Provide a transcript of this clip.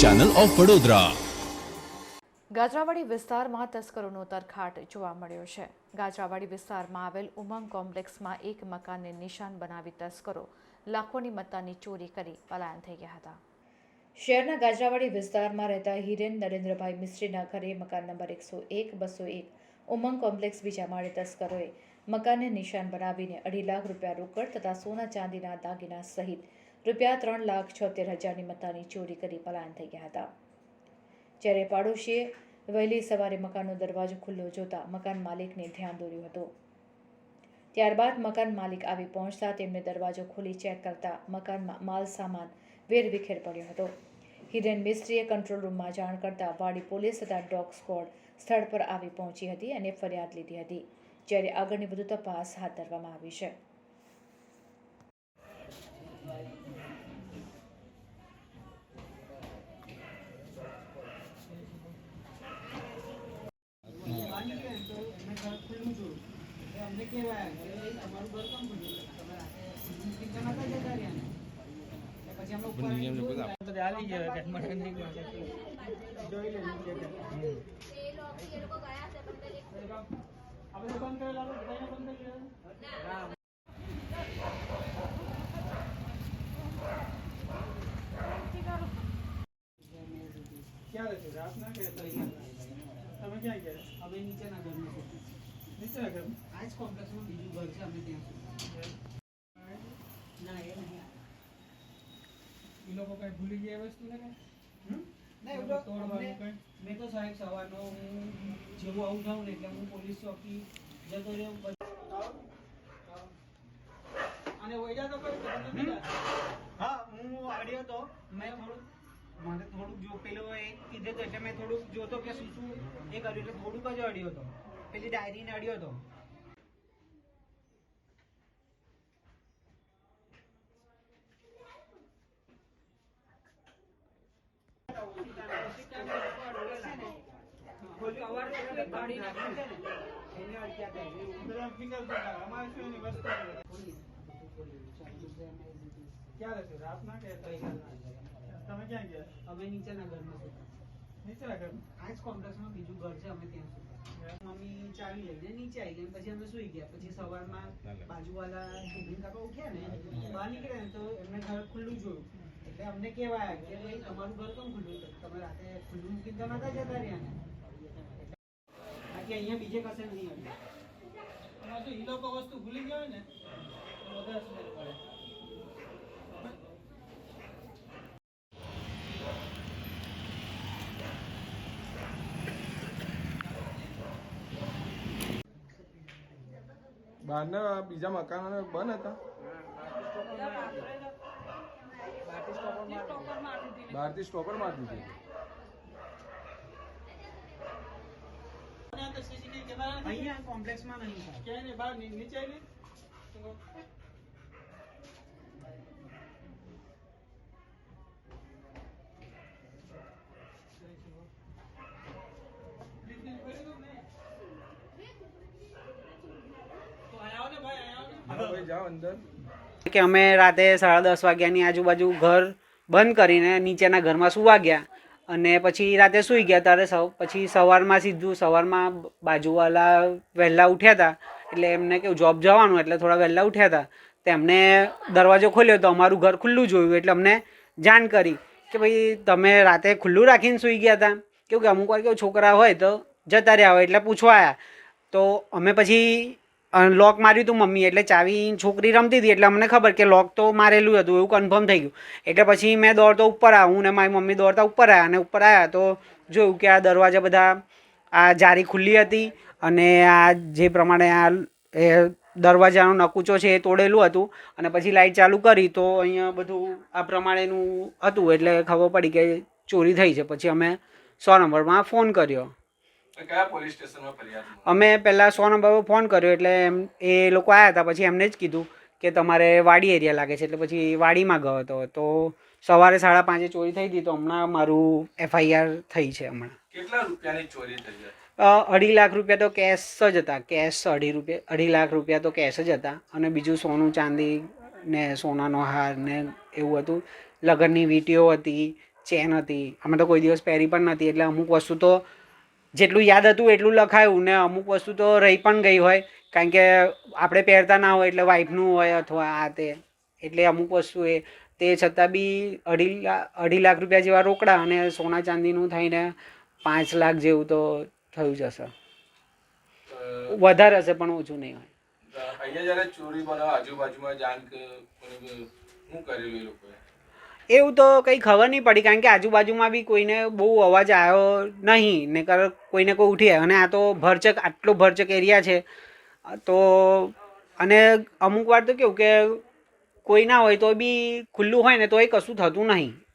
Channel of Vadodara Gajrawadi વિસ્તારમાં તસ્કરોનો તરખાટ જોવા મળ્યો છે. ગાજરાવાડી વિસ્તારમાં આવેલ ઉમંગ કોમ્પ્લેક્સમાં એક મકાનને નિશાન બનાવી તસ્કરો લાખોની મત્તાની ચોરી કરી પલાયન થઈ ગયા હતા. શહેરના ગાજરાવાડી વિસ્તારમાં રહેતા હિરેન નરેન્દ્રભાઈ મિસ્ત્રીના ઘરે મકાન નંબર એકસો એક, બસો એક, ઉમંગ કોમ્પ્લેક્સ બીજા માળે તસ્કરોએ મકાનને નિશાન બનાવીને અઢી લાખ રૂપિયા રોકડ તથા સોના ચાંદીના દાગીના સહિત રૂપિયા ત્રણ લાખ છોતેર હજારની મત્તાની ચોરી કરી પલાયન થઈ ગયા હતા. જ્યારે પાડોશીએ વહેલી સવારે મકાનનો દરવાજો ખુલ્લો જોતા મકાન માલિકને ધ્યાન દોર્યું હતું. ત્યારબાદ મકાન માલિક આવી પહોંચતા તેમને દરવાજો ખોલી ચેક કરતા મકાનમાં માલ સામાન વેરવિખેર પડ્યો હતો. હિરેન મિસ્ત્રીએ કંટ્રોલ રૂમમાં જાણ કરતા વાડી પોલીસ તથા ડોગ સ્કોડ સ્થળ પર આવી પહોંચી હતી અને ફરિયાદ લીધી હતી, જ્યારે આગળની વધુ તપાસ હાથ ધરવામાં આવી છે. ક્યારે છે રાતના કે તમે ક્યાં ગયા હવે નીચેના ઘરમાં છે નીચેના ઘર એ લોકો કઈ ભૂલી ગયા હું જેવું આવું થાઉં ને એટલે હું પોલીસ ચોકી જતો હા હું આડ્યો તો મેં થોડું મને થોડુંક જો પેલો એ કીધું એટલે મેં થોડુંક જોતો કે શું શું એ કર્યું એટલે થોડુંક જ અડ્યો હતો પેલી ડાયરીને અડ્યો હતો કવર તો કાઢી નાખ્યું છે ને એને અડક્યા હતા એટલે એવું. બધા fingerprint આવે. અમારે શું એની વસ્તુ આવે. ક્યારે છે રાતના કે તમે ક્યાં ગયા અમે નીચેના ઘરમાં હતા નીચેના ઘર આ જ કોમ્પ્લેક્સમાં બીજું ઘર છે અમે ત્યાં સુધી મમ્મી ચાવી લઈને નીચે આવી ગઈ પછી અમે સુઈ ગયા. પછી સવારમાં બાજુવાળા ટિફિન કાપા ઉઠ્યા ને બહાર નીકળ્યા ને તો એમને ઘર ખુલ્લું જોયું. એટલે અમને કહેવાય કે ભાઈ તમારું ઘર કેમ ખુલ્લું? તમે રાતે ખુલ્લું મૂકીને તો નતા જતા રહ્યા. ને બાકી અહીંયા બીજે કશે નહીં હતું તો એ લોકો વસ્તુ ભૂલી ગયા ને તો વધારે પડે. બહારના બીજા મકાનો બંધ હતા. બહારથી સ્ટોપર માર દીધી. અહીંયા કોમ્પ્લેક્સમાં નહીં ક્યાંય નહીં, બહાર ની- નીચે નહીં. તો ડિસ્પ્લે ખોલી દઉં ને? તો અહીંયા આવો ને ભાઈ, અહીંયા આવો ને. હા ભાઈ જાઓ અંદર કે અમે રાતે સાડા દસ વાગ્યાની આજુબાજુ ઘર બંધ કરીને નીચેના ઘરમાં સુવા ગયા અને પછી રાતે સૂઈ ગયા ત્યારે સૌ પછી સવારમાં સીધું સવારમાં બાજુવાળા વહેલા ઉઠ્યા હતા. એટલે એમને કેવું, જોબ જવાનું એટલે થોડા વહેલા ઉઠ્યા હતા. તેમને દરવાજો ખોલ્યો તો અમારું ઘર ખુલ્લું જોયું એટલે અમને જાણ કરી કે ભાઈ, તમે રાતે ખુલ્લું રાખીને સૂઈ ગયા હતા. કેવું કે અમુક વાર કેવું, છોકરા હોય તો જતા રહ્યા હોય એટલે પૂછવા આવ્યા તો અમે પછી લોક માર્યું હતું મમ્મી એટલે ચાવી છોકરી રમતી હતી, એટલે અમને ખબર કે લોક તો મારેલું હતું, એવું કન્ફર્મ થઈ ગયું. એટલે પછી મેં દોડતો ઉપર આવ્યા, હું ને મારી મમ્મી દોડતા ઉપર આવ્યા, અને ઉપર આવ્યા તો જોયું કે આ દરવાજા બધા આ જારી ખુલ્લી હતી, અને આ જે પ્રમાણે આ એ દરવાજાનો નકુચો છે એ તોડેલું હતું, અને પછી લાઇટ ચાલુ કરી તો અહીંયા બધું આ પ્રમાણેનું હતું, એટલે ખબર પડી કે ચોરી થઈ છે. પછી અમે સો નંબરમાં ફોન કર્યો કયા પોલીસ સ્ટેશનમાં ફરિયાદ અમે પહેલાં સો નંબર ફોન કર્યો એટલે એમ એ લોકો આવ્યા હતા પછી એમને જ કીધું કે તમારે વાડી એરિયા લાગે છે એટલે પછી વાડીમાં ગયો હતો. તો સવારે સાડા પાંચે ચોરી થઈ હતી તો હમણાં મારું એફઆઈઆર થઈ છે હમણાં. કેટલા રૂપિયાની ચોરી થઈ અઢી લાખ રૂપિયા તો કેશ જ હતા કેશ અઢી રૂપિયા અઢી લાખ રૂપિયા તો કેશ જ હતા. અને બીજું સોનું ચાંદી ને સોનાનો હાર ને એવું હતું. લગ્નની વીંટીઓ હતી ચેન હતી. અમે તો કોઈ દિવસ પહેરી પણ નથી એટલે અમુક વસ્તુ તો જેટલું યાદ હતું એટલું લખાયું ને અમુક વસ્તુ તો રહી પણ ગઈ હોય, કારણ કે આપણે પહેરતા ના હોય એટલે વાઈફનું હોય અથવા આ તે. એટલે અમુક વસ્તુ એ. તે છતાં બી અઢી અઢી લાખ રૂપિયા જેવા રોકડા અને સોના ચાંદીનું થઈને પાંચ લાખ જેવું તો થયું જ હશે. વધારે હશે પણ ઓછું નહીં હોય. અહીંયા જ્યારે ચોરી બનાવ આજુબાજુમાં જાણ કે શું કરેલું એ લોકોએ? એવું તો કંઈ ખબર નહીં પડી, કારણ કે આજુબાજુમાં બી કોઈને બહુ અવાજ આવ્યો નહીં ને કર કોઈને કોઈ ઉઠી આવ્યો. અને આ તો ભરચક, આટલો ભરચક એરિયા છે. તો, અને અમુક વાર તો કેવું કે કોઈ ના હોય તો બી ખુલ્લું હોય ને તો એ કશું થતું નહીં.